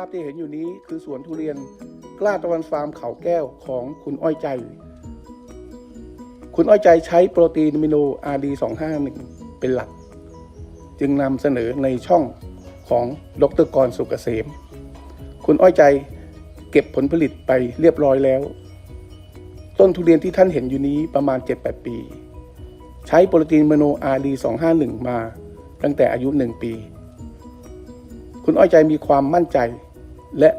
าพที่เห็นอยู่นี้คือสวนทุเรียนกล้าตะวันฟาร์มเขาแก้วของคุณอ้อยใจ คุณอ้อยใจใช้โปรตีนอะมิโน RD251 เป็นหลัก จึงนำเสนอในช่องของดรกรสุกเกษม คุณอ้อยใจเก็บผลผลิตไปเรียบร้อยแล้ว ต้นทุเรียนที่ท่านเห็นอยู่นี้ประมาณ 7-8 ปี ใช้โปรตีนอะมิโน RD251 มาตั้งแต่อายุ 1 ปี คุณอ้อยใจมีความมั่นใจ และ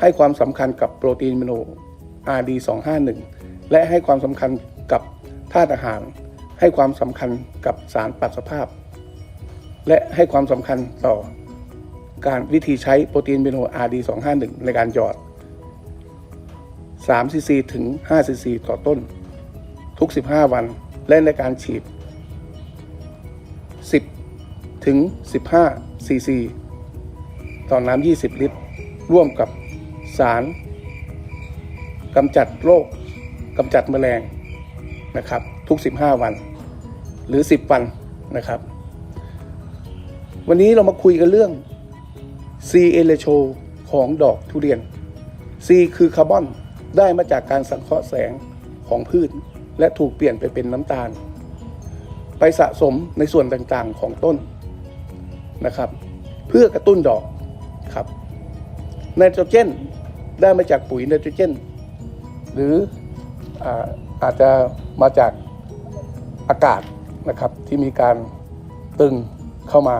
ให้ความสำคัญกับโปรตีนอะมิโน RD251 และให้ความสำคัญกับธาตุอาหาร ให้ความสำคัญกับสารปรับสภาพ และให้ความสำคัญต่อการวิธีใช้โปรตีนอะมิโน RD251 ในการหยอด3ซีซีถึง5ซีซีต่อต้น ทุก 15 วัน และในการฉีด 10 ถึง 15ซีซี ต่อน้ำ20 ลิตร ร่วมกับสารกำจัดโรคกำจัดแมลงนะครับ ทุก 15 วัน หรือ 10 วันนะครับ วันนี้เรามาคุยกันเรื่อง C e l e t r o ของดอกทุเรียน C คือคาร์บอนได้มาจากการสังเคราะห์แสงของพืช และถูกเปลี่ยนไปเป็นน้ำตาล ไปสะสมในส่วนต่างๆของต้นนะครับ เพื่อกระตุ้นดอก ครับไนโตรเจนได้มาจากปุ๋ยไนโตรเจน หรืออาอาจจะมาจากอากาศนะครับที่มีการตึงเข้ามา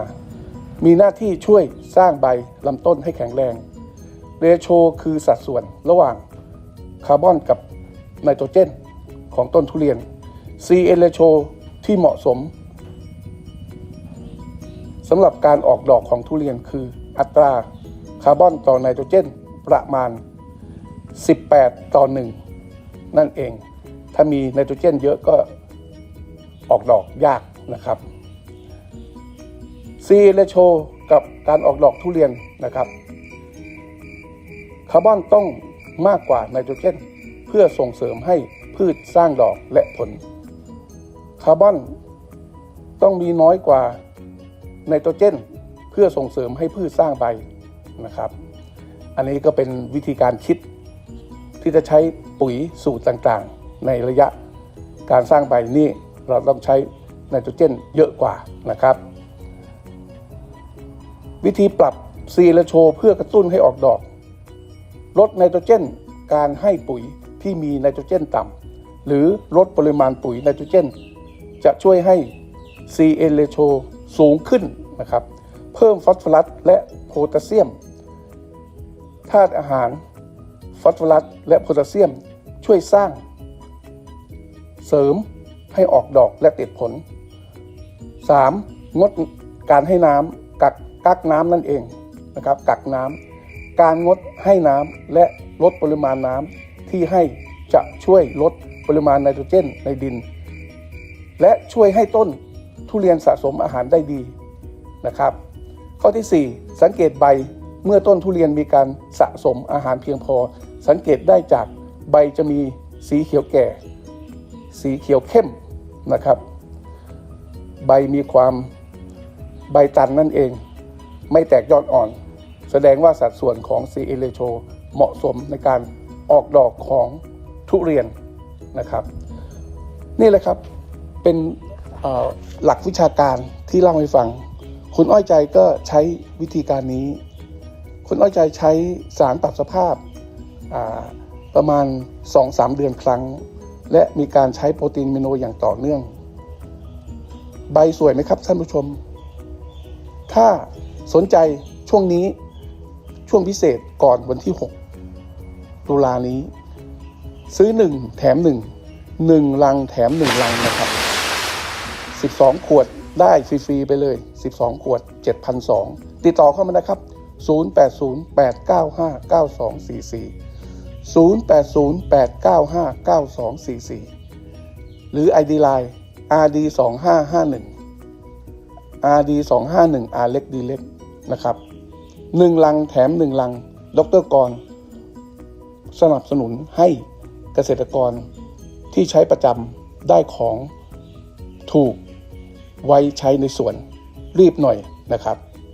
มีหน้าที่ช่วยสร้างใบลำต้นให้แข็งแรงเรโชคือสัดส่วนระหว่างคาร์บอนกับไนโตรเจนของต้นทุเรียน C เอเรโชที่เหมาะสมสำหรับการออกดอกของทุเรียนคืออัตรา คาร์บอนต่อไนโตรเจนประมาณ 18 ต่อ 1 นั่นเอง ถ้ามีไนโตรเจนเยอะก็ออกดอกยากนะครับ C เรโชกับการออกดอกทุเรียนนะครับ คาร์บอนต้องมากกว่าไนโตรเจนเพื่อส่งเสริมให้พืชสร้างดอกและผล คาร์บอนต้องมีน้อยกว่าไนโตรเจน เพื่อส่งเสริมให้พืชสร้างใบ นะครับ อันนี้ก็เป็นวิธีการคิดที่จะใช้ปุ๋ยสูตรต่างๆ ในระยะการสร้างใบนี่เราต้องใช้ไนโตรเจนเยอะกว่านะครับ วิธีปรับซีและโชเพื่อกระตุ้นให้ออกดอก ลดไนโตรเจนการให้ปุ๋ยที่มีไนโตรเจนต่ำหรือลดปริมาณปุ๋ยไนโตรเจน จะช่วยให้ C N ratio สูงขึ้นนะครับ เพิ่มฟอสฟอรัสและโพแทสเซียม ธาตุอาหาร ฟอสฟอรัส และโพแทสเซียมช่วยสร้าง เสริมให้ออกดอกและติดผล 3. งดการให้น้ำกักกักน้ำนั่นเองนะครับกักน้ำการงดให้น้ำและลดปริมาณน้ำที่ให้จะช่วยลดปริมาณไนโตรเจนในดิน และช่วยให้ต้นทุเรียนสะสมอาหารได้ดีนะครับ ข้อที่ 4 สังเกตใบ เมื่อต้นทุเรียนมีการสะสมอาหารเพียงพอ สังเกตได้จากใบจะมีสีเขียวแก่ สีเขียวเข้มนะครับ ใบมีความใบตันนั่นเอง ไม่แตกยอดอ่อน แสดงว่าสัดส่วนของ C เอเลโชเหมาะสมในการออกดอกของทุเรียนนะครับ นี่แหละครับเป็นหลักวิชาการที่เล่าให้ฟัง คุณอ้อยใจก็ใช้วิธีการนี้ คุณอ้อยใจใช้สารปรับสภาพาประมาณ 2-3 เดือนครั้ง และมีการใช้โปรตีนเมโนอย่างต่อเนื่อง ใบสวยไหมครับท่านผู้ชม ถ้าสนใจช่วงนี้ช่วงพิเศษก่อนวันที่ 6 ตุลานี้ ซื้อ 1 แถม 1 1 ลังแถม 1 ลังนะครับ 12 ขวดได้ฟรี ๆ ไปเลย 12 ขวด 7,200ติดต่อเข้ามานะครับ 0808959244 0808959244 หรือ ID Line RD 2551 RD 251 R เล็กดีเล็กนะครับหนึ่งลังแถมหนึ่งลัง ดรกร สนับสนุนให้เกษตรกรที่ใช้ประจำได้ของถูกไว้ใช้ในสวนรีบหน่อยนะครับ